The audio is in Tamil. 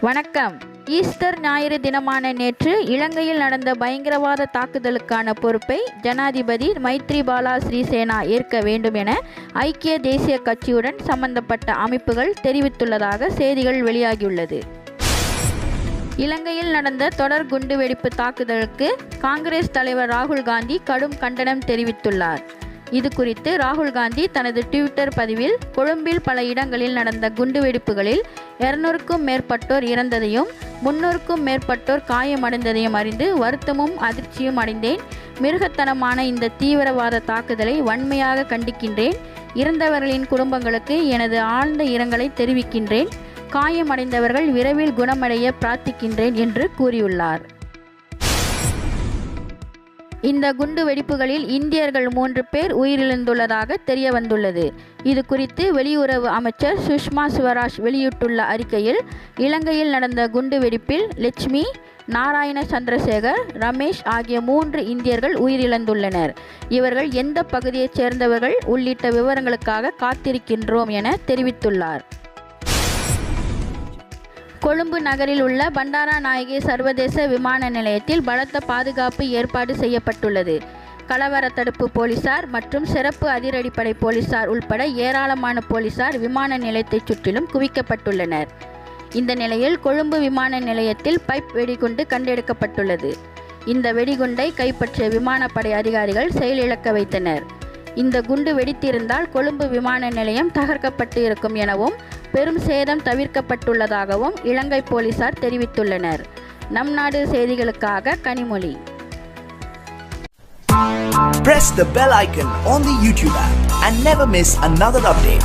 வணக்கம். ஈஸ்டர் ஞாயிறு தினமான நேற்று இலங்கையில் நடந்த பயங்கரவாத தாக்குதலுக்கான பொறுப்பை ஜனாதிபதி மைத்ரிபாலா ஸ்ரீசேனா ஏற்க வேண்டும் என ஐக்கிய தேசிய கட்சியுடன் சம்பந்தப்பட்ட அமைப்புகள் தெரிவித்துள்ளதாக செய்திகள் வெளியாகியுள்ளது. இலங்கையில் நடந்த தொடர் குண்டுவெடிப்பு தாக்குதலுக்கு காங்கிரஸ் தலைவர் ராகுல் காந்தி கடும் கண்டனம் தெரிவித்துள்ளார். இது குறித்து ராகுல் காந்தி தனது ட்விட்டர் பதிவில் கொழும்பில் பல இடங்களில் நடந்த குண்டுவெடிப்புகளில் இருநூறுக்கும் மேற்பட்டோர் இறந்ததையும் முன்னூறுக்கும் மேற்பட்டோர் காயமடைந்ததையும் அறிந்து வருத்தமும் அதிர்ச்சியும் அடைந்தேன். மிருகத்தனமான இந்த தீவிரவாத தாக்குதலை வன்மையாக கண்டிக்கின்றேன். இறந்தவர்களின் குடும்பங்களுக்கு எனது ஆழ்ந்த இரங்கலை தெரிவிக்கின்றேன். காயமடைந்தவர்கள் விரைவில் குணமடைய பிரார்த்திக்கின்றேன் என்று கூறியுள்ளார். இந்த குண்டு வெடிப்புகளில் இந்தியர்கள் மூன்று பேர் உயிரிழந்துள்ளதாக தெரிய வந்துள்ளது இது குறித்து வெளியுறவு அமைச்சர் சுஷ்மா ஸ்வராஜ் வெளியிட்டுள்ள அறிக்கையில் இலங்கையில் நடந்த குண்டு வெடிப்பில் லட்சுமி நாராயண சந்திரசேகர் ரமேஷ் ஆகிய மூன்று இந்தியர்கள் உயிரிழந்துள்ளனர். இவர்கள் எந்த பகுதியைச் சேர்ந்தவர்கள் உள்ளிட்ட விவரங்களுக்காக காத்திருக்கின்றோம் என தெரிவித்துள்ளார். கொழும்பு நகரில் உள்ள பண்டாரா நாயகி சர்வதேச விமான நிலையத்தில் பலத்த பாதுகாப்பு ஏற்பாடு செய்யப்பட்டுள்ளது. கலவர தடுப்பு போலீசார் மற்றும் சிறப்பு அதிரடிப்படை போலீசார் உள்பட ஏராளமான போலீசார் விமான நிலையத்தை சுற்றிலும் குவிக்கப்பட்டுள்ளனர். இந்த நிலையில் கொழும்பு விமான நிலையத்தில் பைப் வெடிகுண்டு கண்டெடுக்கப்பட்டுள்ளது. இந்த வெடிகுண்டை கைப்பற்றிய விமானப்படை அதிகாரிகள் செயலிழக்க வைத்தனர். இந்த குண்டு வெடித்திருந்தால் கொழும்பு விமான நிலையம் தகர்க்கப்பட்டு இருக்கும் எனவும் பெரும் சேதம் தவிர்க்கப்பட்டுள்ளதாகவும் இலங்கை போலீசார் தெரிவித்துள்ளனர் நம் நாடு செய்திகளுக்காக Kanimozhi Press the bell icon on the YouTube app and never miss another update.